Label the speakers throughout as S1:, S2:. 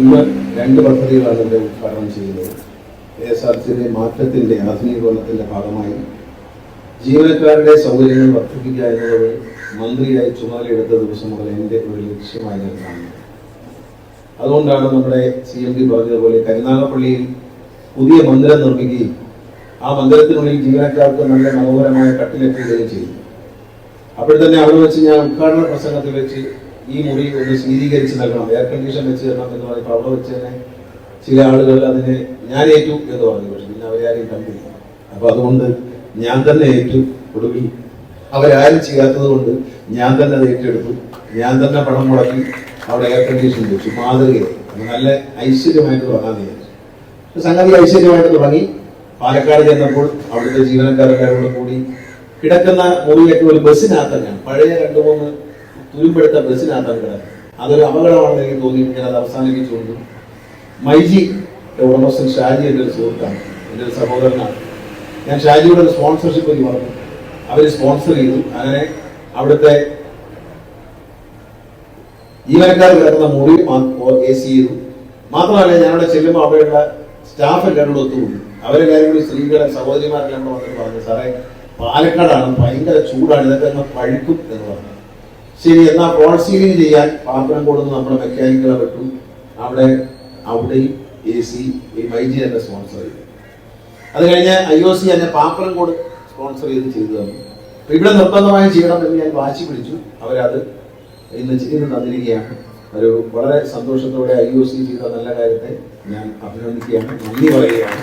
S1: ഇന്ന് രണ്ട് പദ്ധതികളാണ് ഇവിടെ ഉദ്ഘാടനം ചെയ്യുന്നത്. കെ എസ് ആർ സിയുടെ മാറ്റത്തിന്റെ ആധുനീകരണത്തിന്റെ ഭാഗമായി ജീവനക്കാരുടെ സൗകര്യങ്ങൾ വർദ്ധിപ്പിക്കുക എന്നത് മന്ത്രിയായി ചുമതലയെടുത്ത ദിവസം മുതൽ എന്റെ ഒരു ലക്ഷ്യമായി ഞാൻ അതുകൊണ്ടാണ് നമ്മുടെ സി എം പി പറഞ്ഞതുപോലെ കരുനാഗപ്പള്ളിയിൽ പുതിയ മന്ദിരം നിർമ്മിക്കുകയും ആ മന്ദിരത്തിനുള്ളിൽ ജീവനക്കാർക്ക് നല്ല മനോഹരമായ കട്ടിലെത്തുകയും ചെയ്തു. അപ്പോൾ തന്നെ അവിടെ വെച്ച് ഞാൻ ഉദ്ഘാടന പ്രസംഗത്തിൽ വെച്ച് ഈ മുറി ഒന്ന് ശീതീകരിച്ച് നൽകണം എയർ കണ്ടീഷൻ വെച്ച് തരണം എന്ന് പറഞ്ഞപ്പോൾ അവിടെ വെച്ച് തന്നെ ചില ആളുകൾ അതിനെ ഞാൻ ഏറ്റു എന്ന് പറഞ്ഞു. പക്ഷെ പിന്നെ അവരാരെയും കണ്ടില്ല. അപ്പൊ അതുകൊണ്ട് ഞാൻ തന്നെ ഏറ്റു ഒടുവിൽ അവരാരും ചെയ്യാത്തത് കൊണ്ട് ഞാൻ തന്നെ അത് ഏറ്റെടുത്തു. ഞാൻ തന്നെ പണം മുടക്കി അവിടെ എയർ കണ്ടീഷൻ വെച്ചു. മാതൃകയായി. നല്ല ഐശ്വര്യമായിട്ട് തുടങ്ങാൻ വിചാരിച്ചു. സംഗതി ഐശ്വര്യമായിട്ട് തുടങ്ങി. പാലക്കാട് ചെന്നപ്പോൾ അവിടുത്തെ ജീവനക്കാരുടെ കൂടി കിടക്കുന്ന മുറിയൊക്കെ ഒരു ബസ്സിനകത്താണ് പഴയ രണ്ടു മൂന്ന് തുരുമ്പെടുത്ത ബസ്സിനകത്താണ് കിടക്കുന്നത്. അതൊരു അപകടമാണെന്ന് എനിക്ക് തോന്നി. ഞാൻ അത് അവസാനിപ്പിച്ചുകൊണ്ട് മൈജി ഉടമസ്ഥൻ ഷാജി എന്റെ ഒരു സുഹൃത്താണ്. എന്റെ ഒരു സഹോദരനാണ്. ഞാൻ ഷാജിയുടെ ഒരു സ്പോൺസർഷിപ്പ് എനിക്ക് പറഞ്ഞു. അവർ സ്പോൺസർ ചെയ്തു. അങ്ങനെ അവിടുത്തെ ജീവനക്കാർ കിടക്കുന്ന മുറി എ സി ചെയ്തു. മാത്രമല്ല ഞാനവിടെ ചെല്ലുമ്പോൾ അവിടെയുള്ള സ്റ്റാഫ് എല്ലാവരും കൂടെ ഒത്തുകൂടി. അവരെല്ലാവരും കൂടി സ്ത്രീകളെ സഹോദരിമാരെല്ലാം കൂടെ വന്നിട്ട് പറഞ്ഞു സാറേ പാലക്കാടാണ്. ഭയങ്കര ചൂടാണ്. ഇതൊക്കെ പഴുക്കും എന്ന് പറഞ്ഞു. ശരി എന്നാൽ ഫോൾ സീലിംഗ് ചെയ്യാൻ പാത്രം കൊടുന്ന് നമ്മുടെ മെക്കാനിക്കുകളെ വിട്ടു. അവിടെ അവിടെയും എ സി ഈ മൈജി തന്നെ സ്പോൺസർ ചെയ്തു അത് കഴിഞ്ഞ് ഐ ഒ സി തന്നെ പാപ്പറം കൂടെ സ്പോൺസർ ചെയ്ത് ചെയ്തു തന്നു. ഇവിടെ നിർബന്ധമായി ചെയ്യണം എന്ന് ഞാൻ വാശി പിടിച്ചു. അവരത് ഇന്ന് ചെയ്ത് തന്നിരിക്കുകയാണ്. ഒരു വളരെ സന്തോഷത്തോടെ ഐ ഒ സി ചെയ്ത നല്ല കാര്യത്തെ ഞാൻ അഭിനന്ദിക്കുകയാണ്. നന്ദി പറയുകയാണ്.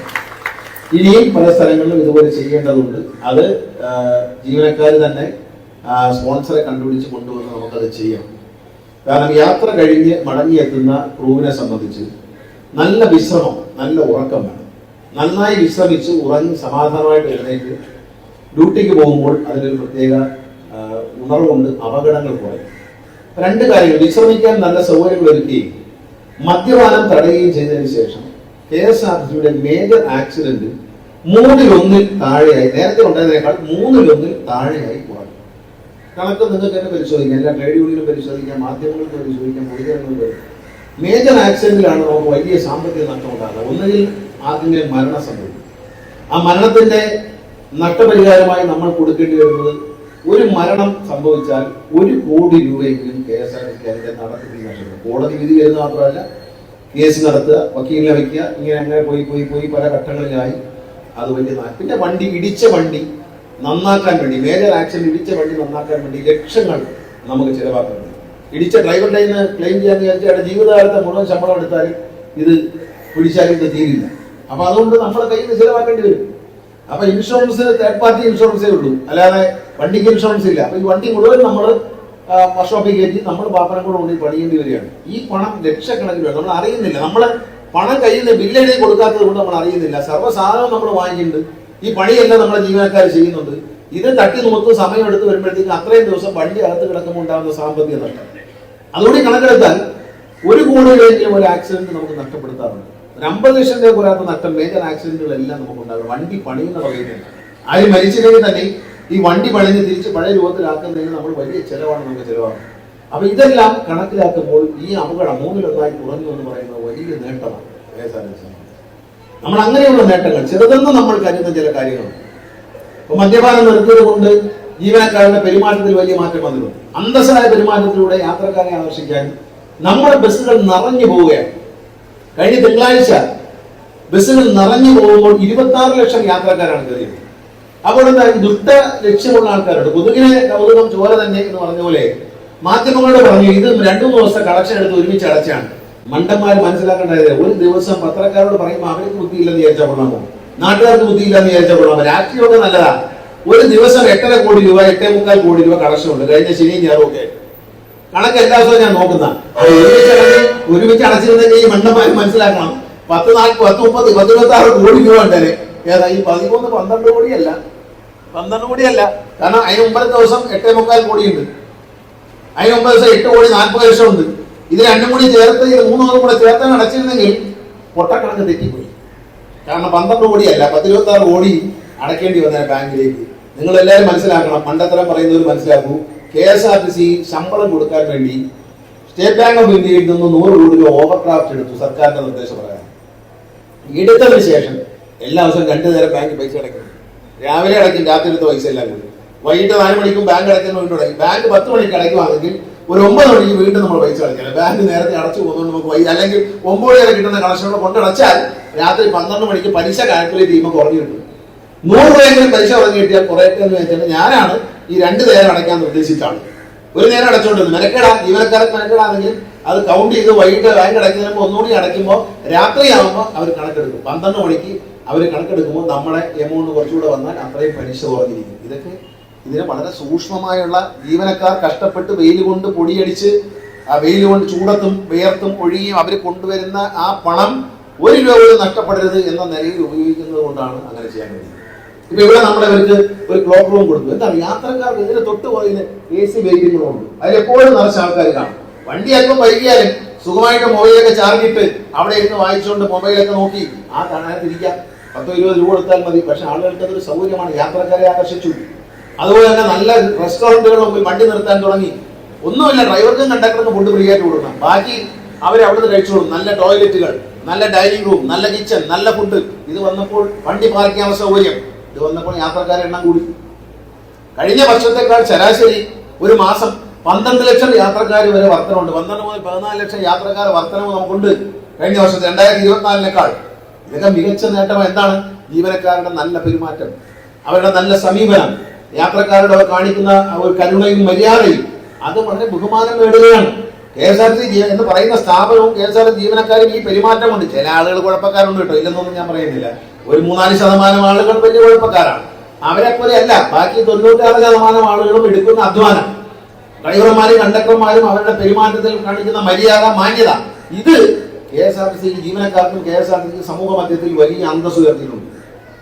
S1: ഇനിയും പല സ്ഥലങ്ങളിലും ഇതുപോലെ ചെയ്യേണ്ടതുണ്ട്. അത് ജീവനക്കാർ തന്നെ സ്പോൺസറെ കണ്ടുപിടിച്ച് കൊണ്ടുവന്ന് നമുക്കത് ചെയ്യാം. കാരണം യാത്ര കഴിഞ്ഞ് മടങ്ങിയെത്തുന്ന ക്രൂവിനെ സംബന്ധിച്ച് നല്ല വിശ്രമം നല്ല ഉറക്കം വേണം. നന്നായി വിശ്രമിച്ച് ഉറങ്ങി സമാധാനമായിട്ട് എഴുന്നേറ്റ് ഡ്യൂട്ടിക്ക് പോകുമ്പോൾ അതിനൊരു പ്രത്യേക ഉണർവുണ്ട് അപകടങ്ങൾ കുറയും. രണ്ട് കാര്യങ്ങൾ വിശ്രമിക്കാൻ നല്ല സൗകര്യങ്ങൾ ഒരുക്കുകയും മദ്യപാനം തടയുകയും ചെയ്തതിന് ശേഷം കെ എസ് ആർ സിയുടെ മേജർ ആക്സിഡന്റ് മൂന്നിലൊന്നിൽ താഴെയായി നേരത്തെ ഉണ്ടായതിനേക്കാൾ മൂന്നിലൊന്നിൽ താഴെയായി കണക്ക് നിങ്ങൾക്ക് തന്നെ പരിശോധിക്കാം എല്ലാ ട്രേഡ് യൂണിയനും പരിശോധിക്കാം മാധ്യമങ്ങൾക്ക് പരിശോധിക്കാം പൊതുജനങ്ങൾക്ക്. മേജർ ആക്സിഡന്റിലാണ് നമുക്ക് വലിയ സാമ്പത്തിക നഷ്ടം ഉണ്ടാകുന്നത്. ഒന്നുകിൽ ആർക്കെങ്കിലും മരണം സംഭവിക്കും ആ മരണത്തിന്റെ നഷ്ടപരിഹാരമായി നമ്മൾ കൊടുക്കേണ്ടി വരുന്നത് ഒരു മരണം സംഭവിച്ചാൽ ഒരു കോടി രൂപയെങ്കിലും കെ എസ് ആർ ടി അതിന്റെ നടത്തി കോടതി വിധി വരുന്ന മാത്രമല്ല കേസ് നടത്തുക വക്കീലിനെ വയ്ക്കുക ഇങ്ങനെ അങ്ങനെ പോയി പോയി പോയി പല ഘട്ടങ്ങളിലായി. അത് വലിയ പിന്നെ വണ്ടി ഇടിച്ച വണ്ടി നന്നാക്കാൻ വേണ്ടി മേജർ ആക്ഷൻ ഇടിച്ച വണ്ടി നന്നാക്കാൻ വേണ്ടി ലക്ഷങ്ങൾ നമുക്ക് ചിലവാക്കുന്നുണ്ട്. ഇടിച്ച ഡ്രൈവറുടെ നിന്ന് ക്ലെയിം ചെയ്യാൻ വിചാരിച്ചാൽ അയാളുടെ ജീവിതകാലത്തെ മുഴുവൻ ശമ്പളം എടുത്താൽ ഇത് പിടിച്ചാലും തീരില്ല. അപ്പൊ അതുകൊണ്ട് നമ്മുടെ കയ്യിൽ നിന്ന് ചിലവാക്കേണ്ടി വരും. അപ്പൊ ഇൻഷുറൻസ് തേർഡ് പാർട്ടി ഇൻഷുറൻസേ ഉള്ളൂ. അല്ലാതെ വണ്ടിക്ക് ഇൻഷുറൻസ് ഇല്ല. അപ്പൊ ഈ വണ്ടി മുഴുവൻ നമ്മൾ വർഷോപ്പിൽ കയറ്റി നമ്മൾ പാപ്പനം കൂടെ കൊണ്ടുപോയി പണിയേണ്ടി വരികയാണ്. ഈ പണം ലക്ഷക്കണക്കിന് വരും നമ്മൾ അറിയുന്നില്ല. നമ്മൾ പണം കയ്യിൽ നിന്ന് ബില്ലെഴുതി കൊടുക്കാത്തത് കൊണ്ട് നമ്മൾ അറിയുന്നില്ല. സർവസാധനം നമ്മൾ വാങ്ങിക്കുന്നുണ്ട്. ഈ പണിയെല്ലാം നമ്മുടെ ജീവനക്കാർ ചെയ്യുന്നുണ്ട്. ഇത് തട്ടി നോക്ക് സമയം എടുത്ത് വരുമ്പോഴത്തേക്ക് അത്രയും ദിവസം വണ്ടി അകത്ത് കിടക്കുമ്പോൾ ഉണ്ടാകുന്ന സാമ്പത്തിക നഷ്ടം. അതുകൂടി കണക്കെടുത്താൽ ഒരു കോടി കോടിയിലെങ്കിലും ഒരു ആക്സിഡന്റ് നമുക്ക് നഷ്ടപ്പെടുത്താറുണ്ട്. ഒരു അമ്പത് ലക്ഷം രൂപ കുറയാത്ത നഷ്ടം മേജർ ആക്സിഡന്റുകളെല്ലാം നമുക്ക് ഉണ്ടാകും വണ്ടി പണിയെന്ന് പറയുന്നത് ആരും മരിച്ചില്ലെങ്കിൽ തന്നെ ഈ വണ്ടി പണിഞ്ഞ് തിരിച്ച് പഴയ രൂപത്തിലാക്കുന്നതിന് നമ്മൾ വലിയ ചിലവാണ് നമുക്ക് ചെലവാകുന്നത്. അപ്പൊ ഇതെല്ലാം കണക്കിലാക്കുമ്പോൾ ഈ അപകടം മൂന്നിലൊന്നായി കുറഞ്ഞു എന്ന് പറയുന്നത് വലിയ നേട്ടമാണ്. K S KSRTC. നമ്മൾ അങ്ങനെയുള്ള നേട്ടങ്ങൾ. ചെറുതെന്ന് നമ്മൾ കരുതുന്ന ചില കാര്യങ്ങളുണ്ട് ഇപ്പൊ മദ്യപാനം നിർത്തിയത് കൊണ്ട് ജീവനക്കാരുടെ പെരുമാറ്റത്തിൽ വലിയ മാറ്റം വന്നിട്ടുണ്ട്. അന്തസ്സായ പെരുമാറ്റത്തിലൂടെ യാത്രക്കാരെ ആകർഷിക്കാൻ നമ്മുടെ ബസ്സുകൾ നിറഞ്ഞു പോവുകയാണ്. കഴിഞ്ഞ തിങ്കളാഴ്ച ബസ്സുകൾ നിറഞ്ഞു പോകുമ്പോൾ ഇരുപത്തി ആറ് ലക്ഷം യാത്രക്കാരാണ് കയറിയത്. അപ്പോൾ എന്താ ദുഃഖ ലക്ഷ്യമുള്ള ആൾക്കാരുണ്ട്. കൊതുകിനെ കൗതുകം ചോര തന്നെ എന്ന് പറഞ്ഞ പോലെ മാധ്യമങ്ങളോട് പറഞ്ഞു ഇത് രണ്ടു മൂന്ന് ദിവസത്തെ കളക്ഷൻ എടുത്ത് ഒരുമിച്ച് അടച്ചാണ്. മണ്ടന്മാർ മനസ്സിലാക്കേണ്ടത് ഒരു ദിവസം പത്രക്കാരോട് പറയുമ്പോൾ അവർക്ക് ബുദ്ധിയില്ലെന്ന് വിചാരിച്ചാൽ കൊള്ളാമോ? നാട്ടുകാർക്ക് ബുദ്ധിയില്ലെന്ന് വിചാരിച്ചാൽ കൊള്ളാമോ? രാഷ്ട്രീയമൊക്കെ നല്ലതാ. ഒരു ദിവസം എട്ടര കോടി രൂപ എട്ടേ മുക്കാൽ കോടി രൂപ കളക്ഷൻ ഉണ്ട്. കഴിഞ്ഞ ശനിയും ഞായറും ഒക്കെ കണക്ക് എല്ലാ ദിവസവും ഞാൻ നോക്കുന്ന. ഒരുമിച്ച് അടച്ചിരുന്ന ഈ മണ്ടന്മാർ മനസ്സിലാക്കണം. പത്ത് നാല് പത്ത് മുപ്പത് പത്ത് ഇരുപത്തി ആറ് കോടി രൂപ ഉണ്ടല്ലേ? ഏതാ ഈ പതിമൂന്ന് പന്ത്രണ്ട് കോടിയല്ല. പന്ത്രണ്ട് കോടിയല്ല. കാരണം അതിന് ഒമ്പത് ദിവസം എട്ടേ മുക്കാൽ കോടിയുണ്ട്. അതിന് ഒമ്പത് ദിവസം എട്ട് കോടി നാൽപ്പത് ലക്ഷം ഉണ്ട്. ഇത് രണ്ടും കൂടി ചേർത്ത് ഇത് മൂന്നും കൂടെ ചേർത്ത് അടച്ചിരുന്നെങ്കിൽ പൊട്ടക്കണക്ക് തെറ്റിപ്പോയി. കാരണം പന്ത്രണ്ട് കോടിയല്ല പത്തിരുപത്തി ആറ് കോടി അടക്കേണ്ടി വന്ന ബാങ്കിലേക്ക്. നിങ്ങൾ എല്ലാവരും മനസ്സിലാക്കണം മണ്ടത്തരം പറയുന്നവർ മനസ്സിലാക്കൂ K S R T C ശമ്പളം കൊടുക്കാൻ വേണ്ടി സ്റ്റേറ്റ് ബാങ്ക് ഓഫ് ഇന്ത്യയിൽ നിന്ന് നൂറ് കോടി രൂപ ഓവർ ഡ്രാഫ്റ്റ് എടുത്തു സർക്കാരിന്റെ നിർദ്ദേശപ്രകാരം എടുത്തതിന് ശേഷം എല്ലാ ദിവസവും രണ്ടു നേരം ബാങ്കിൽ പൈസ അടയ്ക്കും. രാവിലെ അടയ്ക്കും രാത്രി എടുത്ത പൈസ എല്ലാം കൂടി വൈകിട്ട് നാല് മണിക്കും ബാങ്ക് അടയ്ക്കുന്ന വീണ്ടും ബാങ്ക് പത്ത് മണിക്ക് അടയ്ക്കുവാണെങ്കിൽ ഒരു ഒമ്പത് മണിക്ക് വീണ്ടും നമ്മൾ പൈസ അടയ്ക്കണം. ബാങ്ക് നേരത്തെ അടച്ചു പോകുന്നതുകൊണ്ട് നമുക്ക് വൈ അല്ലെങ്കിൽ ഒമ്പത് വരെ കിട്ടുന്ന കളക്ഷനോട് കൊണ്ടടച്ചാൽ രാത്രി പന്ത്രണ്ട് മണിക്ക് പലിശ കാൽക്കുലേറ്റ് ചെയ്യുമ്പോൾ കുറഞ്ഞു കിട്ടും നൂറ് രൂപയെങ്കിലും പലിശ കുറഞ്ഞു കിട്ടിയാൽ കുറയട്ടെ എന്ന് വെച്ചാൽ ഞാനാണ് ഈ രണ്ട് നേരം അടയ്ക്കാൻ നിർദ്ദേശിച്ചാണ് ഒരു നേരം അടച്ചുകൊണ്ടിരുന്നത് മെനക്കെടാ ജീവനക്കാരൻ മെനക്കെടാണെങ്കിൽ അത് കൗണ്ട് ചെയ്ത് വൈകിട്ട് ബാങ്ക് അടയ്ക്കുന്നതിന് ഒന്നുകൂടി അടയ്ക്കുമ്പോൾ രാത്രിയാകുമ്പോൾ അവർ കണക്കെടുക്കും. പന്ത്രണ്ട് മണിക്ക് അവർ കണക്കെടുക്കുമ്പോൾ നമ്മുടെ എമൗണ്ട് കുറച്ചുകൂടെ വന്നാൽ അത്രയും പലിശ കുറഞ്ഞിരിക്കും. ഇതൊക്കെ ഇതിന് വളരെ സൂക്ഷ്മമായുള്ള ജീവനക്കാർ കഷ്ടപ്പെട്ട് വെയിൽ കൊണ്ട് പൊടിയടിച്ച് ആ വെയിൽ കൊണ്ട് ചൂടത്തും വിയർത്തും ഒഴുകിയും അവർ കൊണ്ടുവരുന്ന ആ പണം ഒരു രൂപ പോലും നഷ്ടപ്പെടരുത് എന്ന നിലയിൽ ഉപയോഗിക്കുന്നത് കൊണ്ടാണ് അങ്ങനെ ചെയ്യാൻ കഴിയുന്നത്. ഇപ്പൊ ഇവിടെ നമ്മുടെ ഇവർക്ക് ഒരു ക്ലോക്ക് റൂം കൊടുത്തു. എന്താണ്? യാത്രക്കാർക്ക് ഇതിന് തൊട്ട് പോയതിന് എ സി വെയിറ്റിംഗ് അതിൽ എപ്പോഴും നിറച്ച ആൾക്കാർ കാണും. വണ്ടി അല്പം വൈകിയാലും സുഖമായിട്ട് മൊബൈലൊക്കെ ചാർജ് ഇട്ട് അവിടെ ഇരുന്ന് വായിച്ചുകൊണ്ട് മൊബൈലൊക്കെ നോക്കി ആ കാണാതിരിക്കാം പത്തോ ഇരുപത് രൂപ കൊടുത്താൽ മതി. പക്ഷെ ആളുകൾക്ക് അതൊരു സൗകര്യമാണ്. യാത്രക്കാരെ ആകർഷിച്ചു. അതുപോലെ തന്നെ നല്ല റെസ്റ്റോറന്റുകളിൽ പോയി വണ്ടി നിർത്താൻ തുടങ്ങി. ഒന്നുമില്ല ഡ്രൈവർക്കും കണ്ടക്ടർക്കും ഫുഡ് ഫ്രീ ആയിട്ട് കൊടുക്കണം. ബാക്കി അവർ അവിടുന്ന് രക്ഷപ്പെടും നല്ല ടോയ്ലറ്റുകൾ നല്ല ഡൈനിങ് റൂം നല്ല കിച്ചൺ നല്ല ഫുഡ് ഇത് വന്നപ്പോൾ വണ്ടി പാർക്ക് ചെയ്യാൻ സൗകര്യം. ഇത് വന്നപ്പോൾ യാത്രക്കാരുടെ എണ്ണം കൂടി. കഴിഞ്ഞ വർഷത്തേക്കാൾ ശരാശരി ഒരു മാസം പന്ത്രണ്ട് ലക്ഷം യാത്രക്കാർ വരെ വർധനമുണ്ട് പന്ത്രണ്ട് മുതൽ പതിനാല് ലക്ഷം യാത്രക്കാർ വർധനവ് നമുക്കുണ്ട്. കഴിഞ്ഞ വർഷത്തെ രണ്ടായിരത്തി ഇരുപത്തിനാലിനേക്കാൾ. ഇതൊക്കെ മികച്ച നേട്ടം എന്താണ്? ജീവനക്കാരുടെ നല്ല പെരുമാറ്റം. അവരുടെ നല്ല സമീപനം. യാത്രക്കാരുടെ അവർ കാണിക്കുന്ന ഒരു കരുണയും മര്യാദയും അത് വളരെ ബഹുമാനം നേടുകയാണ്. കെ എസ് ആർ ടി എന്ന് പറയുന്ന സ്ഥാപനവും കെ എസ് ആർ ടി ജീവനക്കാരും ഈ പെരുമാറ്റമുണ്ട്. ചില ആളുകൾ കുഴപ്പക്കാരുണ്ട് കേട്ടോ. ഇല്ലെന്നൊന്നും ഞാൻ പറയുന്നില്ല. ഒരു മൂന്നാൽ ശതമാനം ആളുകൾ വലിയ കുഴപ്പക്കാരാണ്. അവരെ പോലെ അല്ല. ബാക്കി തൊണ്ണൂറ്റാറ് ശതമാനം ആളുകളും എടുക്കുന്ന അധ്വാനം. ഡ്രൈവർമാരും കണ്ടക്ടർമാരും അവരുടെ പെരുമാറ്റത്തിൽ കാണിക്കുന്ന മര്യാദ മാന്യത. ഇത് K S R T C ജീവനക്കാർക്കും K S R T C സമൂഹ മധ്യത്തിൽ വലിയ അന്തസ് ഉയർത്തിയിട്ടുണ്ട്.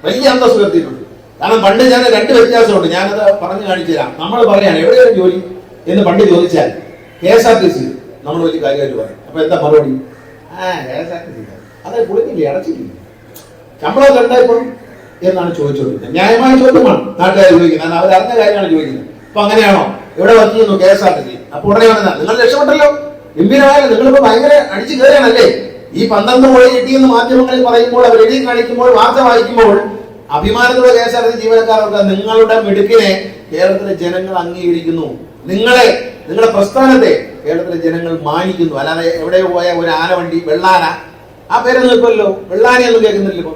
S1: വലിയ അന്തസ് ഉയർത്തിയിട്ടുണ്ട്. കാരണം പണ്ട് ഞാൻ രണ്ട് വ്യത്യാസമുണ്ട്. ഞാനത് പറഞ്ഞു കാണിച്ചു തരാം. നമ്മൾ പറയാണ് എവിടെയാണ് ജോലി എന്ന് പണ്ട് ചോദിച്ചാൽ K S R T C നമ്മൾ വലിയ കാര്യമായിട്ട് പറയും. അപ്പൊ എന്താ മറുപടി? ആ K S R T C. അതെ കുളിക്കില്ലേ അടച്ചില്ലേ ശമ്പളം കണ്ടപ്പോൾ എന്നാണ് ചോദിച്ചുകൊണ്ടിരുന്നത്. ന്യായമായ ചോദ്യമാണ് നാട്ടുകാർ ചോദിക്കുന്നത്. കാരണം അവരറിഞ്ഞ കാര്യമാണ് ചോദിക്കുന്നത്. അപ്പൊ അങ്ങനെയാണോ? എവിടെ വർക്ക് ചെയ്യുന്നു K S R T C? അപ്പൊ ഉടനെ നിങ്ങൾ രക്ഷപ്പെട്ടല്ലോ. ഗംഭീരമായാലും നിങ്ങളിപ്പോ ഭയങ്കര അടിച്ചു കയറിയാണല്ലേ ഈ പന്ത്രണ്ട് കോടി കിട്ടിയെന്ന് മാധ്യമങ്ങളിൽ പറയുമ്പോൾ അവർ എഴുതി കാണിക്കുമ്പോൾ വാർത്ത വായിക്കുമ്പോൾ അഭിമാനത്തോടെ കെ എസ് ആർ ടി നിങ്ങളുടെ മിടുക്കിനെ കേരളത്തിലെ ജനങ്ങൾ അംഗീകരിക്കുന്നു. നിങ്ങളെ നിങ്ങളുടെ പ്രസ്ഥാനത്തെ കേരളത്തിലെ ജനങ്ങൾ മാനിക്കുന്നു. അല്ലാതെ എവിടെ പോയ ഒരു ആനവണ്ടി വെള്ളാന? ആ പേര് നിൽക്കുമല്ലോ വെള്ളാനയൊന്നും കേൾക്കുന്നില്ല ഇപ്പൊ.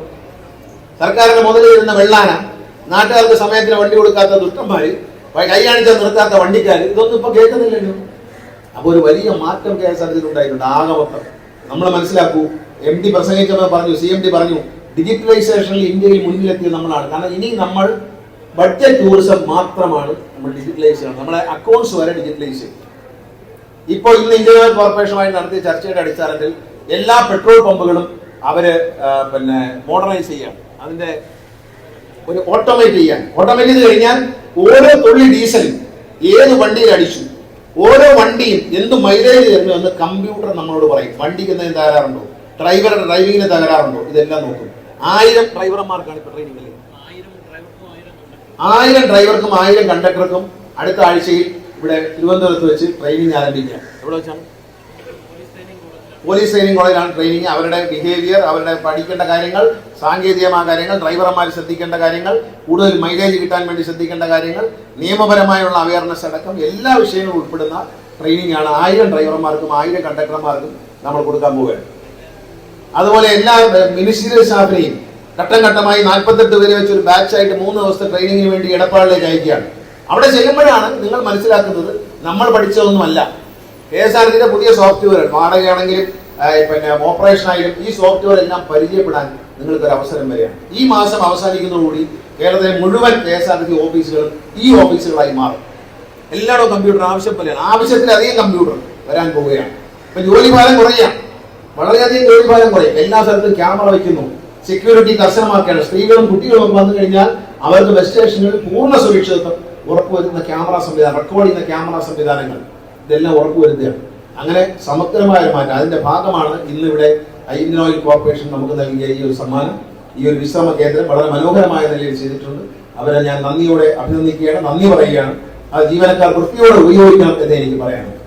S1: സർക്കാരിന്റെ മുതൽ വരുന്ന വെള്ളാന. നാട്ടുകാർക്ക് സമയത്തിന് വണ്ടി കൊടുക്കാത്ത ദുഷ്ടന്മാര് കൈയാണിച്ചാൽ നിർത്താത്ത വണ്ടിക്കാർ ഇതൊന്നും ഇപ്പൊ കേൾക്കുന്നില്ലല്ലോ. അപ്പൊ ഒരു വലിയ മാറ്റം കെ എസ് ആർ ടി ഉണ്ടായിട്ടുണ്ട് ആകെ മൊത്തം. നമ്മൾ മനസ്സിലാക്കൂ എം ഡി പ്രസംഗിച്ചപ്പോൾ പറഞ്ഞു സി എം ഡി പറഞ്ഞു ഡിജിറ്റലൈസേഷനിൽ ഇന്ത്യയിൽ മുന്നിലെത്തിയത് നമ്മളാണ്. കാരണം ഇനി നമ്മൾ ബഡ്ജറ്റ് ടൂറിസം മാത്രമാണ് നമ്മൾ ഡിജിറ്റലൈസ് ചെയ്യണം. നമ്മളെ അക്കൗണ്ട്സ് വരെ ഡിജിറ്റലൈസ് ചെയ്യും. ഇപ്പോൾ ഇന്ന് ഇന്ത്യ കോർപ്പറേഷനുമായി നടത്തിയ ചർച്ചയുടെ അടിസ്ഥാനത്തിൽ എല്ലാ പെട്രോൾ പമ്പുകളും അവർ പിന്നെ മോഡറൈസ് ചെയ്യാം അതിന്റെ ഒരു ഓട്ടോമേറ്റ് ചെയ്യാൻ. ഓട്ടോമേറ്റ് ചെയ്ത് കഴിഞ്ഞാൽ ഓരോ തുള്ളി ഡീസലും ഏത് വണ്ടിയിൽ അടിച്ചു ഓരോ വണ്ടിയും എന്ത് മൈലേജ് തരുന്നു എന്ന് കമ്പ്യൂട്ടർ നമ്മളോട് പറയും. വണ്ടിക്ക് എന്തെങ്കിലും തകരാറുണ്ടോ? ഡ്രൈവറുടെ ഡ്രൈവിങ്ങിന് തകരാറുണ്ടോ? ഇതെല്ലാം നോക്കും. ആയിരം ഡ്രൈവർമാർക്കാണ് ഇപ്പൊ ട്രെയിനിങ്ങിൽ ആയിരം ഡ്രൈവർക്കും ആയിരം കണ്ടക്ടർക്കും അടുത്ത ആഴ്ചയിൽ ഇവിടെ തിരുവനന്തപുരത്ത് വെച്ച് ട്രെയിനിങ് ആരംഭിക്കാം എവിടെ വെച്ചാണ്? പോലീസ് ട്രെയിനിങ് കോളേജിലാണ് ട്രെയിനിങ് അവരുടെ ബിഹേവിയർ അവരുടെ പഠിക്കേണ്ട കാര്യങ്ങൾ സാങ്കേതികമായ കാര്യങ്ങൾ ഡ്രൈവർമാർ ശ്രദ്ധിക്കേണ്ട കാര്യങ്ങൾ കൂടുതൽ മൈലേജ് കിട്ടാൻ വേണ്ടി ശ്രദ്ധിക്കേണ്ട കാര്യങ്ങൾ നിയമപരമായുള്ള അവയർനെസ് അടക്കം എല്ലാ വിഷയങ്ങളും ഉൾപ്പെടുന്ന ട്രെയിനിങ് ആണ്. ആയിരം ഡ്രൈവർമാർക്കും ആയിരം കണ്ടക്ടർമാർക്കും നമ്മൾ കൊടുക്കാൻ പോവുകയാണ്. അതുപോലെ എല്ലാ മിനിസ്റ്റീരിയൽ സ്റ്റാഫിനെയും ഘട്ടം ഘട്ടമായി നാൽപ്പത്തെട്ട് പേരെ വെച്ച് ഒരു ബാച്ച് ആയിട്ട് മൂന്ന് ദിവസത്തെ ട്രെയിനിങ്ങിന് വേണ്ടി എടപ്പാളിലേക്ക് അയക്കുകയാണ്. അവിടെ ചെല്ലുമ്പോഴാണ് നിങ്ങൾ മനസ്സിലാക്കുന്നത് നമ്മൾ പഠിച്ചതൊന്നുമല്ല. കെ എസ് ആർ ടിയുടെ പുതിയ സോഫ്റ്റ്വെയർ വാടകയാണെങ്കിലും പിന്നെ ഓപ്പറേഷൻ ആയാലും ഈ സോഫ്റ്റ്വെയർ എല്ലാം പരിചയപ്പെടാൻ നിങ്ങൾക്ക് ഒരു അവസരം വരികയാണ്. ഈ മാസം അവസാനിക്കുന്നതോടുകൂടി കേരളത്തിലെ മുഴുവൻ കെ എസ് ആർ ടി ഓഫീസുകളും ഈ ഓഫീസുകളായി മാറും. എല്ലായിടവും കമ്പ്യൂട്ടർ ആവശ്യം പോലെയാണ്. ആവശ്യത്തിലധികം കമ്പ്യൂട്ടർ വരാൻ പോവുകയാണ്. ഇപ്പൊ ജോലിഭാരം കുറയാം വളരെയധികം ജോലിഭാരം കുറയും. എല്ലാ സ്ഥലത്തും ക്യാമറ വയ്ക്കുന്നു. സെക്യൂരിറ്റി കർശനമാക്കുകയാണ്. സ്ത്രീകളും കുട്ടികളും വന്നു കഴിഞ്ഞാൽ അവർക്ക് ബസ് സ്റ്റേഷനുകളിൽ പൂർണ സുരക്ഷിതത്വം ഉറപ്പുവരുത്തുന്ന ക്യാമറ സംവിധാനം റെക്കോർഡ് ചെയ്യുന്ന ക്യാമറ സംവിധാനങ്ങൾ. ഇതെല്ലാം ഉറപ്പുവരുത്തുകയാണ്. അങ്ങനെ സമഗ്രമായ മാറ്റം. അതിന്റെ ഭാഗമാണ് ഇന്ന് ഇവിടെ ഇന്ത്യൻ ഓയിൽ കോർപ്പറേഷൻ നമുക്ക് നൽകിയ ഈ ഒരു സമ്മാനം. ഈ ഒരു വിശ്രമ കേന്ദ്രം വളരെ മനോഹരമായ നിലയിൽ ചെയ്തിട്ടുണ്ട്. അവരെ ഞാൻ നന്ദിയോടെ അഭിനന്ദിക്കുകയാണ് നന്ദി പറയുകയാണ്. അത് ജീവനക്കാർ വൃത്തിയോടെ ഉപയോഗിക്കണം എന്ന് എനിക്ക് പറയാനുണ്ട്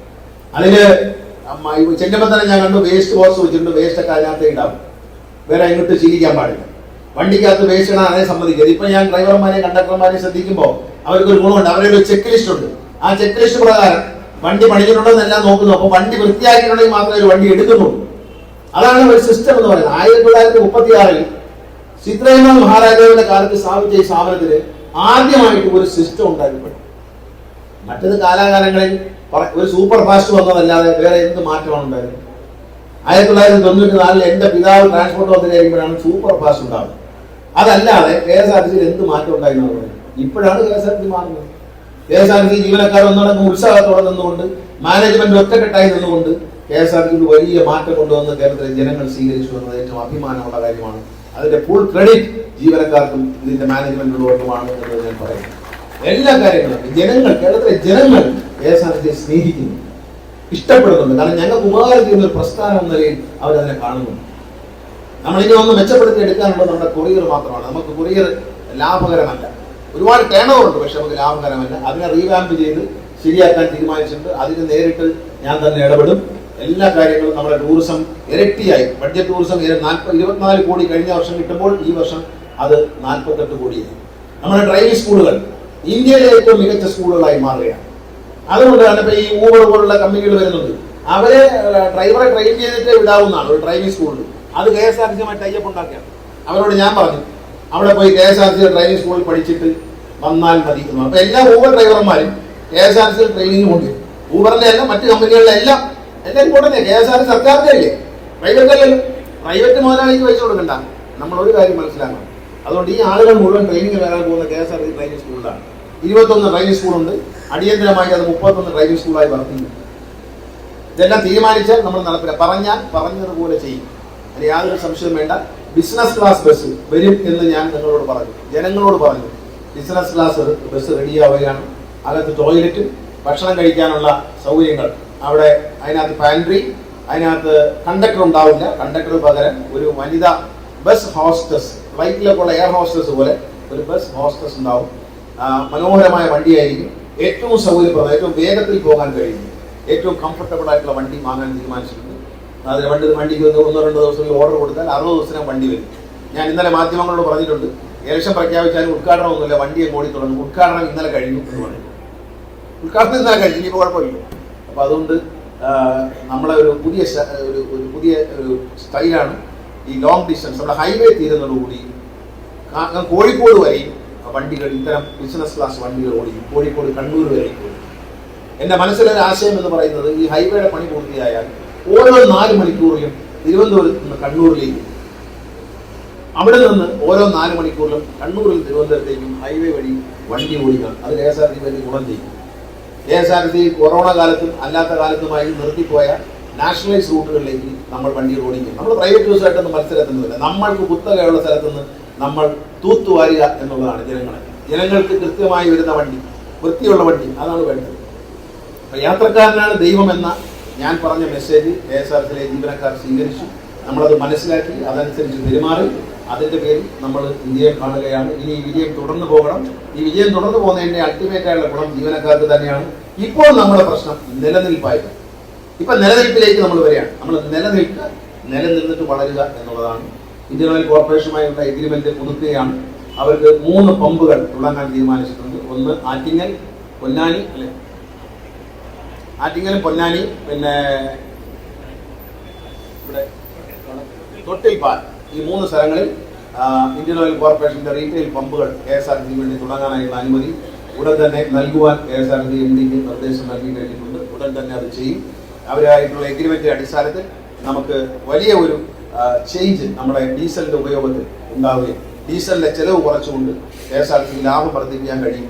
S1: അതിന് ചെല്ലുമ്പോൾ തന്നെ ഞാൻ കണ്ടു വേസ്റ്റ് ബോക്സ് വെച്ചിട്ടുണ്ട് വേസ്റ്റ് ഒക്കെ അതിനകത്ത് ഇടാം. വേറെ എങ്ങോട്ട് ശീലിക്കാൻ പാടില്ല. വണ്ടിക്കകത്ത് വേസ്റ്റ് ഇടാൻ അതേ സമ്മതിക്കരുത്. ഇപ്പൊ ഞാൻ ഡ്രൈവർമാരെ കണ്ടക്ടർമാരെ ശ്രദ്ധിക്കുമ്പോൾ അവർക്ക് ഒരു ഗുണമുണ്ട്. അവരുടെ ഒരു ചെക്ക് ലിസ്റ്റ് ഉണ്ട്. ആ ചെക്ക് ലിസ്റ്റ് പ്രകാരം വണ്ടി പണിഞ്ഞിട്ടുണ്ടോ എന്നെല്ലാം നോക്കുന്നു. അപ്പൊ വണ്ടി വൃത്തിയാക്കിയിട്ടുണ്ടെങ്കിൽ മാത്രമേ ഒരു വണ്ടി എടുക്കുന്നുള്ളൂ. അതാണ് ഒരു സിസ്റ്റം എന്ന് പറയുന്നത്. ആയിരത്തി തൊള്ളായിരത്തി മുപ്പത്തി ആറിൽ ചിത്രയമ്മ മഹാരാജാവിന്റെ കാലത്ത് സ്ഥാപിച്ച ഈ സ്ഥാപനത്തിന് ആദ്യമായിട്ട് ഒരു സിസ്റ്റം ഉണ്ടാക്കപ്പെട്ടു മറ്റത് കാലാകാലങ്ങളിൽ ഒരു സൂപ്പർ ഫാസ്റ്റ് വന്നതല്ലാതെ വേറെ എന്ത് മാറ്റമാണ് ഉണ്ടായത്? ആയിരത്തി തൊള്ളായിരത്തി തൊണ്ണൂറ്റി നാലിൽ എന്റെ പിതാവ് ട്രാൻസ്പോർട്ട് വന്നു കഴിയുമ്പോഴാണ് സൂപ്പർ ഫാസ്റ്റ് ഉണ്ടാകുന്നത് അതല്ലാതെ കെ എസ് ആർ ടി സിയിൽ എന്ത് മാറ്റം ഉണ്ടായിരുന്നു ഇപ്പോഴാണ് കെ എസ് ആർ ടി മാറുന്നത്. K S R T C ജീവനക്കാർ ഒന്നടങ്കം ഉത്സാഹത്തോടെ നിന്നുകൊണ്ട് മാനേജ്മെന്റ് ഒറ്റക്കെട്ടായി നിന്നുകൊണ്ട് കെ എസ് ആർ ടി വലിയ മാറ്റം കൊണ്ടുവന്ന് കേരളത്തിലെ ജനങ്ങൾ സ്വീകരിച്ചു എന്നത് ഏറ്റവും അഭിമാനമുള്ള കാര്യമാണ്. അതിന്റെ ഫുൾ ക്രെഡിറ്റ് ജീവനക്കാർക്കും ഇതിന്റെ മാനേജ്മെന്റിലുള്ളവർക്കുമാണ് എന്ന് ഞാൻ പറയുന്നു. എല്ലാ കാര്യങ്ങളും ജനങ്ങൾ കേരളത്തിലെ ജനങ്ങൾ സിയെ സ്നേഹിക്കുന്നു. ഇഷ്ടപ്പെടുന്നുണ്ട്. കാരണം ഞങ്ങൾക്ക് ഉപകാരം ചെയ്യുന്ന ഒരു പ്രസ്ഥാനം എന്ന നിലയിൽ അവരതിനെ കാണുന്നുണ്ട്. നമ്മൾ ഇനി ഒന്ന് മെച്ചപ്പെടുത്തി എടുക്കാനുള്ളത് നമ്മുടെ കൊറിയർ മാത്രമാണ്. നമുക്ക് കൊറിയർ ലാഭകരമല്ല. ഒരുപാട് ടേൺ ഉണ്ട് പക്ഷെ നമുക്ക് ലാഭകരമല്ല. അതിനെ റീവാമ്പ് ചെയ്ത് ശരിയാക്കാൻ തീരുമാനിച്ചിട്ടുണ്ട്. അതിന് നേരിട്ട് ഞാൻ തന്നെ ഇടപെടും. എല്ലാ കാര്യങ്ങളും നമ്മുടെ ടൂറിസം ഇരട്ടിയായി. ബഡ്ജറ്റ് ടൂറിസം നാൽപ്പത് ഇരുപത്തിനാല് കോടി കഴിഞ്ഞ വർഷം കിട്ടുമ്പോൾ ഈ വർഷം അത് നാൽപ്പത്തെട്ട് കോടിയായി. നമ്മുടെ ഡ്രൈവിംഗ് സ്കൂളുകൾ ഇന്ത്യയിലെ ഏറ്റവും മികച്ച സ്കൂളുകളായി മാറുകയാണ്. അതുകൊണ്ടാണ് ഇപ്പൊ ഈ ഊബർ പോലുള്ള കമ്പനികൾ വരുന്നത് അവരെ ഡ്രൈവറെ ട്രെയിൻ ചെയ്തിട്ട് വിടാവുന്നതാണ് ഒരു ഡ്രൈവിംഗ് സ്കൂളിൽ അത് കെ എസ് ആർ ടി സിയുമായി ടൈപ്പ് ഉണ്ടാക്കിയാണ്. അവരോട് ഞാൻ പറഞ്ഞു അവിടെ പോയി K S R T C driving സ്കൂളിൽ പഠിച്ചിട്ട് വന്നാൽ മതി എന്ന്. അപ്പൊ എല്ലാ ഊബർ ഡ്രൈവർമാരും കെ എസ് ആർ ടി സിയിൽ ട്രെയിനിങ് കൊണ്ട് ഊബറിന്റെ എല്ലാം മറ്റ് കമ്പനികളിലെ എല്ലാം എല്ലാം കൂടെ കെ എസ് ആർ ടി സർക്കാരിന്റെ അല്ലേ? പ്രൈവറ്റ് അല്ലല്ലോ. പ്രൈവറ്റ് മുതലാളിക്ക് പൈസ കൊടുക്കണ്ട. നമ്മൾ ഒരു കാര്യം മനസ്സിലാക്കണം. അതുകൊണ്ട് ഈ ആളുകൾ മുഴുവൻ ട്രെയിനിങ് വരാൻ പോകുന്ന K S R T C training സ്കൂളിലാണ് ഇരുപത്തൊന്ന് ഡ്രൈവിംഗ് സ്കൂളുണ്ട് അടിയന്തരമായി അത് മുപ്പത്തൊന്ന് ഡ്രൈവിംഗ് സ്കൂളായി വർദ്ധിക്കും ഇതെല്ലാം തീരുമാനിച്ചാൽ നമ്മൾ നടപ്പില്ല പറഞ്ഞാൽ പറഞ്ഞതുപോലെ ചെയ്യും. അതിന് യാതൊരു സംശയവും വേണ്ട. ബിസിനസ് ക്ലാസ് ബസ് വരും എന്ന് ഞാൻ നിങ്ങളോട് പറഞ്ഞു. ജനങ്ങളോട് പറഞ്ഞു. ബിസിനസ് ക്ലാസ് ബസ് റെഡിയാവുകയാണ് അകത്ത് ടോയ്ലറ്റ് ഭക്ഷണം കഴിക്കാനുള്ള സൗകര്യങ്ങൾ. അവിടെ അതിനകത്ത് പാൻട്രി അതിനകത്ത് കണ്ടക്ടർ ഉണ്ടാവില്ല. കണ്ടക്ടർ പകരം ഒരു വനിത ബസ് ഹോസ്റ്റസ് ഫ്ലൈറ്റിലൊക്കെയുള്ള എയർ ഹോസ്റ്റസ് പോലെ ഒരു ബസ് ഹോസ്റ്റസ് ഉണ്ടാവും. മനോഹരമായ വണ്ടിയായിരിക്കും. ഏറ്റവും സൗകര്യപ്രദം ഏറ്റവും വേഗത്തിൽ പോകാൻ കഴിയും. ഏറ്റവും കംഫർട്ടബിൾ ആയിട്ടുള്ള വണ്ടി വാങ്ങാൻ തീരുമാനിച്ചിട്ടുണ്ട്. അതിന് വണ്ടി വണ്ടിക്ക് ഒന്നോ രണ്ടോ ദിവസം ഓർഡർ കൊടുത്താൽ അറുപത് ദിവസം വണ്ടി വരും. ഞാൻ ഇന്നലെ മാധ്യമങ്ങളോട് പറഞ്ഞിട്ടുണ്ട് ഇലക്ഷൻ പ്രഖ്യാപിച്ചാലും ഉദ്ഘാടനമൊന്നുമില്ല വണ്ടി വണ്ടിയെ ഓടി തുടങ്ങും. ഉദ്ഘാടനം ഇന്നലെ കഴിഞ്ഞു എന്ന് പറഞ്ഞു. ഉദ്ഘാടനം ഇന്നലെ കഴിഞ്ഞു ഇനിയിപ്പോൾ കുഴപ്പമില്ല. അപ്പൊ അതുകൊണ്ട് നമ്മളെ ഒരു പുതിയ ഒരു ഒരു പുതിയ ഒരു സ്റ്റൈലാണ് ഈ ലോങ് ഡിസ്റ്റൻസ് നമ്മുടെ ഹൈവേ തീരുന്നതോടുകൂടി കോഴിക്കോട് വരെയും വണ്ടികൾ ഇത്തരം ബിസിനസ് ക്ലാസ് വണ്ടികൾ ഓടിക്കും. കോഴിക്കോട് കണ്ണൂർ വരെ ഓടിക്കും എന്റെ മനസ്സിലൊരു ആശയം എന്ന് പറയുന്നത് ഈ ഹൈവേയുടെ പണി പൂർത്തിയായാൽ ഓരോ നാല് മണിക്കൂറിലും തിരുവനന്തപുരത്ത് നിന്ന് കണ്ണൂരിലേക്ക് അവിടെ നിന്ന് ഓരോ നാല് മണിക്കൂറിലും കണ്ണൂരിൽ തിരുവനന്തപുരത്തേക്കും ഹൈവേ വഴി വണ്ടി ഓടിക്കുക. അത് കെ എസ് ആർ ടി വലിയ ഗുണം ചെയ്യും. K S R T corona കാലത്തും അല്ലാത്ത കാലത്തുമായി നിർത്തിപ്പോയ നാഷണലൈസ് റൂട്ടുകളിലേക്ക് നമ്മൾ വണ്ടികൾ ഓടിക്കും. നമ്മൾ പ്രൈവറ്റ് ബസ്സായിട്ടൊന്നും മത്സരത്തിനൊന്നുമില്ല നമ്മൾക്ക് കുത്തകയുള്ള സ്ഥലത്ത് നിന്ന് നമ്മൾ തൂത്തുവാരുക എന്നുള്ളതാണ് ജനങ്ങളെ. ജനങ്ങൾക്ക് കൃത്യമായി വരുന്ന വണ്ടി വൃത്തിയുള്ള വണ്ടി അതാണ് വേണ്ടത്. അപ്പൊ യാത്രക്കാരനാണ് ദൈവം എന്ന ഞാൻ പറഞ്ഞ മെസ്സേജ് കെ എസ് ആർ സിയിലെ ജീവനക്കാർ സ്വീകരിച്ചു. നമ്മളത് മനസ്സിലാക്കി അതനുസരിച്ച് പെരുമാറി. അതിന്റെ പേരിൽ നമ്മൾ വിജയം കാണുകയാണ്. ഇനി ഈ വിജയം തുടർന്ന് പോകണം. ഈ വിജയം തുടർന്ന് പോകുന്നതിന്റെ അൾട്ടിമേറ്റ് ആയുള്ള ഗുണം ജീവനക്കാർക്ക് തന്നെയാണ്. ഇപ്പോൾ നമ്മുടെ പ്രശ്നം നിലനിൽപ്പായിരുന്നു ഇപ്പൊ നിലനിൽപ്പിലേക്ക് നമ്മൾ വരികയാണ്. നമ്മൾ നിലനിൽക്കുക നിലനിന്നിട്ട് വളരുക എന്നുള്ളതാണ് ഇന്ത്യൻ ഓയിൽ കോർപ്പറേഷനുമായുള്ള എഗ്രിമെന്റ് പുതുക്കുകയാണ്. അവർക്ക് മൂന്ന് പമ്പുകൾ തുടങ്ങാൻ തീരുമാനിച്ചിട്ടുണ്ട്. ഒന്ന് ആറ്റിങ്ങൽ പൊന്നാനി അല്ലെ? ആറ്റിങ്ങലും പൊന്നാനി പിന്നെ ഇവിടെ തൊട്ടിൽപ്പാൽ ഈ മൂന്ന് സ്ഥലങ്ങളിൽ ഇന്ത്യൻ ഓയിൽ കോർപ്പറേഷന്റെ റീറ്റെയിൽ പമ്പുകൾ കെ എസ് ആർ ടി വേണ്ടി തുടങ്ങാനായുള്ള അനുമതി ഉടൻ തന്നെ നൽകുവാൻ K S R T M ഡിക്ക് നിർദ്ദേശം നൽകി കഴിഞ്ഞിട്ടുണ്ട് ഉടൻ തന്നെ അത് ചെയ്യും. അവരായിട്ടുള്ള എഗ്രിമെന്റിന്റെ അടിസ്ഥാനത്തിൽ നമുക്ക് വലിയ ഒരു ചേഞ്ച് നമ്മുടെ ഡീസലിന്റെ ഉപയോഗത്തിൽ ഉണ്ടാവുകയും ഡീസലിന്റെ ചെലവ് കുറച്ചുകൊണ്ട് കെ എസ് ആർ ടി ലാഭം വർദ്ധിപ്പിക്കാൻ കഴിയും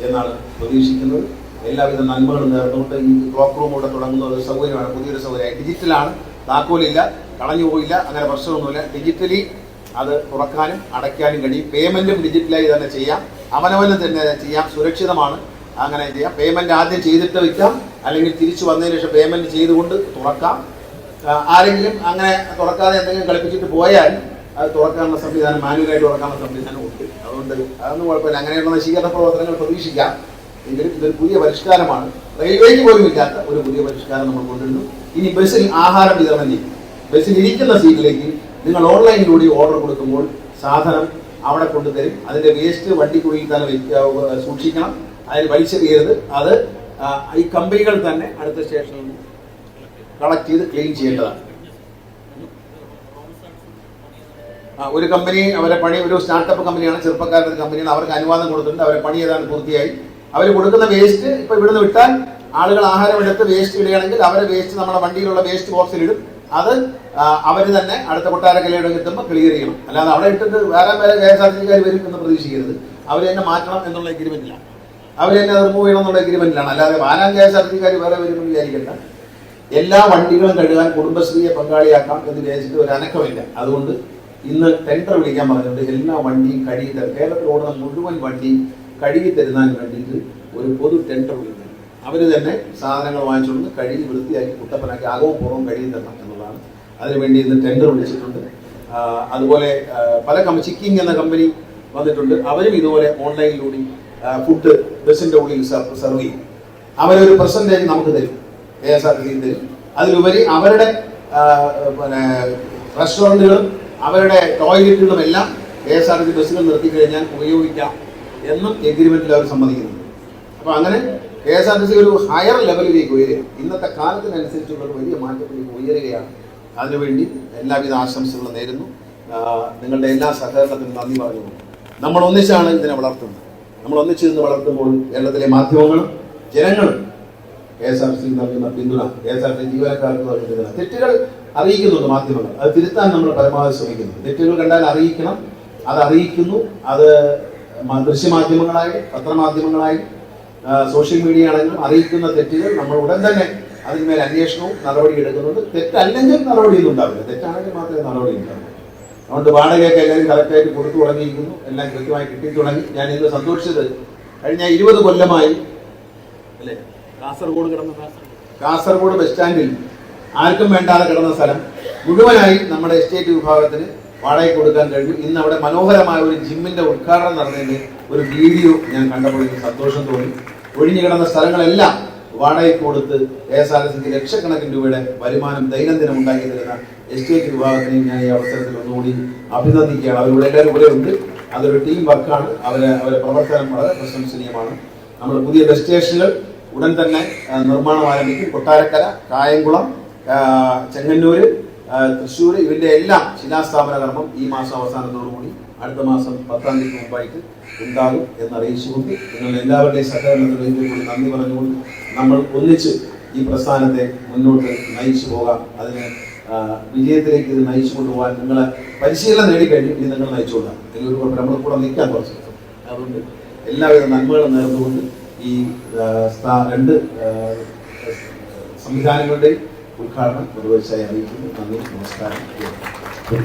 S1: എന്നാണ് പ്രതീക്ഷിക്കുന്നത്. എല്ലാവിധ നന്മകളും നേർന്നുകൊണ്ട് ഈ ക്ലോക്ക് റൂം ഇവിടെ തുടങ്ങുന്ന ഒരു സൗകര്യമാണ്. പുതിയൊരു സൗകര്യമായി ഡിജിറ്റലാണ്. താക്കോലില്ല. കളഞ്ഞു പോയില്ല. അങ്ങനെ പ്രശ്നമൊന്നുമില്ല. ഡിജിറ്റലി അത് തുറക്കാനും അടയ്ക്കാനും കഴിയും. പേയ്മെന്റും ഡിജിറ്റലായി തന്നെ ചെയ്യാം. അവനവന് തന്നെ ചെയ്യാം. സുരക്ഷിതമാണ്. അങ്ങനെ ചെയ്യാം. പേയ്മെന്റ് ആദ്യം ചെയ്തിട്ട് വയ്ക്കാം അല്ലെങ്കിൽ തിരിച്ചു വന്നതിന് ശേഷം പേയ്മെന്റ് ചെയ്തുകൊണ്ട് തുറക്കാം. ആരെങ്കിലും അങ്ങനെ തുറക്കാതെ എന്തെങ്കിലും കളിപ്പിച്ചിട്ട് പോയാൽ അത് തുറക്കാനുള്ള സംവിധാനം മാനുവലായിട്ട് തുറക്കാനുള്ള സംവിധാനം ഉണ്ട്. അതുകൊണ്ട് അതൊന്നും കുഴപ്പമില്ല. അങ്ങനെയുള്ള നശീകരണ പ്രവർത്തനങ്ങൾ പ്രതീക്ഷിക്കാം. എങ്കിലും ഇതൊരു പുതിയ പരിഷ്കാരമാണ്. റെയിൽവേക്ക് പോലും ഇല്ലാത്ത ഒരു പുതിയ പരിഷ്കാരം നമ്മൾ കൊണ്ടുവരുന്നു. ഇനി ബസ്സിൽ ആഹാരം വിതരണം ചെയ്യും. ബസ്സിൽ ഇരിക്കുന്ന സീറ്റിലേക്ക് നിങ്ങൾ ഓൺലൈനിലൂടെ ഓർഡർ കൊടുക്കുമ്പോൾ സാധനം അവിടെ കൊണ്ടുതരും. അതിന്റെ വേസ്റ്റ് വണ്ടിക്കുള്ളിൽ തന്നെ സൂക്ഷിക്കണം. അതിൽ വലിച്ചെറിയരുത്. അത് ഈ കമ്പനികൾ തന്നെ അടുത്ത സ്റ്റേഷനിൽ കളക്ട് ചെയ്ത് ക്ലീൻ ചെയ്യേണ്ടതാണ്. ഒരു കമ്പനി അവരെ പണി ഒരു സ്റ്റാർട്ടപ്പ് കമ്പനിയാണ് ചെറുപ്പക്കാരുടെ കമ്പനിയാണ് അവർക്ക് അനുവാദം കൊടുത്തിട്ടുണ്ട്. അവരെ പണി ഏതാണ് പൂർത്തിയായി. അവർ കൊടുക്കുന്ന വേസ്റ്റ് ഇപ്പൊ ഇവിടുന്ന് വിട്ടാൽ ആളുകൾ ആഹാരം എടുത്ത് വേസ്റ്റ് ഇടുകയാണെങ്കിൽ അവരെ വേസ്റ്റ് നമ്മുടെ വണ്ടിയിലുള്ള വേസ്റ്റ് ബോക്സിൽ ഇടും. അത് അവർ തന്നെ അടുത്ത കൊട്ടാരക്കലയുടെ എത്തുമ്പോൾ ക്ലിയർ ചെയ്യണം. അല്ലാതെ അവിടെ ഇട്ടിട്ട് വേറെ വേറെ കെ എസ് ആർ വരും എന്ന് പ്രതീക്ഷിക്കരുത്. അവർ തന്നെ മാറ്റണം എന്നുള്ള എഗ്രിമെന്റിലാണ് അവർ തന്നെ റിമൂവ് ചെയ്യണം എന്നുള്ള എഗ്രിമെന്റിലാണ് അല്ലാതെ വാനാം കെ എസ് ആർ വേറെ വരുമെന്ന് വിചാരിക്കണ്ട. എല്ലാ വണ്ടികളും കഴുകാൻ കുടുംബശ്രീയെ പങ്കാളിയാക്കാം എന്ന് വിചാരിച്ചിട്ട് ഒരു അനക്കമില്ല. അതുകൊണ്ട് ഇന്ന് ടെൻഡർ വിളിക്കാൻ പറഞ്ഞിട്ടുണ്ട്. എല്ലാ വണ്ടിയും കഴുകി തരും. കേരളത്തിൽ ഓടുന്ന മുഴുവൻ വണ്ടി കഴുകി തരുന്നതിന് വേണ്ടിയിട്ട് ഒരു പൊതു ടെൻഡർ വിളിക്കുന്നു. അവർ തന്നെ സാധനങ്ങൾ വാങ്ങിച്ചുകൊണ്ട് കഴുകി വൃത്തിയാക്കി കുട്ടപ്പനാക്കി അകവും പുറവും കഴുകി തരണം എന്നുള്ളതാണ് അതിനുവേണ്ടി ഇന്ന് ടെൻഡർ വിളിച്ചിട്ടുണ്ട്. അതുപോലെ പല കമ്പനി ചിക്കിങ് എന്ന കമ്പനി വന്നിട്ടുണ്ട്. അവരും ഇതുപോലെ ഓൺലൈനിലൂടെ ഫുഡ് ബസ്സിന്റെ ഉള്ളിൽ സർവ് ചെയ്യും. അവരൊരു പെർസെന്റേജ് നമുക്ക് തരും. K S R T C തരും അതിലുപരി അവരുടെ പിന്നെ റെസ്റ്റോറന്റുകളും അവരുടെ ടോയ്ലറ്റുകളും എല്ലാം കെ എസ് ആർ ടി ബസ്സുകൾ നിർത്തി കഴിഞ്ഞാൽ ഉപയോഗിക്കാം എന്നും എഗ്രിമെന്റിൽ അവർ സമ്മതിക്കുന്നു. അപ്പൊ അങ്ങനെ K S R T C ഒരു ഹയർ ലെവലിലേക്ക് ഉയരുക ഇന്നത്തെ കാലത്തിനനുസരിച്ചുള്ള വലിയ മാറ്റത്തിലേക്ക് ഉയരുകയാണ്. അതിനുവേണ്ടി എല്ലാവിധ ആശംസകളും നേരുന്നു. നിങ്ങളുടെ എല്ലാ സഹകരണത്തിനും നന്ദി പറഞ്ഞു നമ്മൾ ഒന്നിച്ചാണ് ഇതിനെ വളർത്തുന്നത്. നമ്മൾ ഒന്നിച്ച് നിന്ന് വളർത്തുമ്പോൾ കേരളത്തിലെ മാധ്യമങ്ങളും ജനങ്ങളും കെ എസ് ആർ സി നൽകുന്ന പിന്തുണ. കെ എസ് ആർ സി ജീവനക്കാർക്ക് നൽകുന്ന പിന്തുണ തെറ്റുകൾ അറിയിക്കുന്നുണ്ട് മാധ്യമങ്ങൾ. അത് തിരുത്താൻ നമ്മൾ പരമാവധി ശ്രമിക്കുന്നു തെറ്റുകൾ കണ്ടാൽ അറിയിക്കണം. അത് അറിയിക്കുന്നു. അത് ദൃശ്യമാധ്യമങ്ങളായി പത്രമാധ്യമങ്ങളായി സോഷ്യൽ മീഡിയ ആണെങ്കിലും അറിയിക്കുന്ന തെറ്റുകൾ നമ്മൾ ഉടൻ തന്നെ അതിന്മേൽ അന്വേഷണവും നടപടി എടുക്കുന്നുണ്ട്. തെറ്റല്ലെങ്കിൽ നടപടിയൊന്നും ഉണ്ടാവില്ല. തെറ്റാണെങ്കിൽ മാത്രമേ നടപടി ഉണ്ടാവൂ അതുകൊണ്ട് വാടകയൊക്കെ എല്ലാവരും കറക്റ്റായിട്ട് കൊടുത്തു തുടങ്ങിയിരിക്കുന്നു. എല്ലാം കൃത്യമായി കിട്ടി തുടങ്ങി ഞാൻ ഇന്ന് സന്തോഷിച്ചത് കഴിഞ്ഞ ഇരുപത് കൊല്ലമായി. അല്ലേ? കാസർഗോഡ് കാസർഗോഡ് ബസ് സ്റ്റാൻഡിൽ ആർക്കും വേണ്ടാതെ കിടന്ന സ്ഥലം. മുഴുവനായി നമ്മുടെ എസ്റ്റേറ്റ് വിഭാഗത്തിന് വാടകയ്ക്ക് കൊടുക്കാൻ കഴിഞ്ഞു. ഇന്ന് അവിടെ മനോഹരമായ ഒരു ജിമ്മിന്റെ ഉദ്ഘാടനം നടന്നതിന്റെ ഒരു വീഡിയോ ഞാൻ കണ്ടപ്പോൾ എനിക്ക് സന്തോഷം തോന്നി. ഒഴിഞ്ഞു കിടന്ന സ്ഥലങ്ങളെല്ലാം വാടകയ്ക്ക് കൊടുത്ത് കെ എസ് ആർ എസ് ലക്ഷക്കണക്കിന് രൂപയുടെ വരുമാനം ദൈനംദിനം ഉണ്ടാക്കി തരുന്ന എസ്റ്റേറ്റ് വിഭാഗത്തിനെയും ഞാൻ ഈ അവസരത്തിൽ ഒന്നുകൂടി അഭിനന്ദിക്കുകയാണ്. അവരുടെ എല്ലാവരും ഇവിടെ ഉണ്ട്. അതൊരു ടീം വർക്കാണ് അവരെ അവരുടെ പ്രവർത്തനം വളരെ പ്രശംസനീയമാണ്. നമ്മൾ പുതിയ ബസ് സ്റ്റേഷനുകൾ ഉടൻ തന്നെ നിർമ്മാണം ആരംഭിക്കും. കൊട്ടാരക്കര കായംകുളം ചെങ്ങന്നൂര് തൃശ്ശൂർ ഇവന്റെ എല്ലാം ശിലാസ്ഥാപന കർമ്മം ഈ മാസം അവസാനത്തോടുകൂടി അടുത്ത മാസം പത്താം തീയതി മുമ്പായിട്ട് ഉണ്ടാകും എന്നറിയിച്ചുകൊണ്ട് നിങ്ങൾ എല്ലാവരുടെയും സഹകരണത്തിൽ കൂടി നന്ദി പറഞ്ഞുകൊണ്ട് നമ്മൾ ഒന്നിച്ച് ഈ പ്രസ്ഥാനത്തെ മുന്നോട്ട് നയിച്ചു പോകാം. അതിന് വിജയത്തിലേക്ക് ഇത് നയിച്ചു കൊണ്ടുപോകാൻ നിങ്ങളെ പരിശീലനം നേടിക്കഴിഞ്ഞു ഇനി നിങ്ങൾ നയിച്ചുകൊണ്ടാണ് നമ്മൾ കുഴപ്പം കൂടെ നിൽക്കാൻ കുറച്ച്. അതുകൊണ്ട് എല്ലാവിധ നന്മകളും നേർന്നുകൊണ്ട് ഈ രണ്ട് സംവിധാനങ്ങളുടെയും ഉദ്ഘാടനം നിർവഹിച്ചായി അറിയിക്കുന്നു. നന്ദി നമസ്കാരം.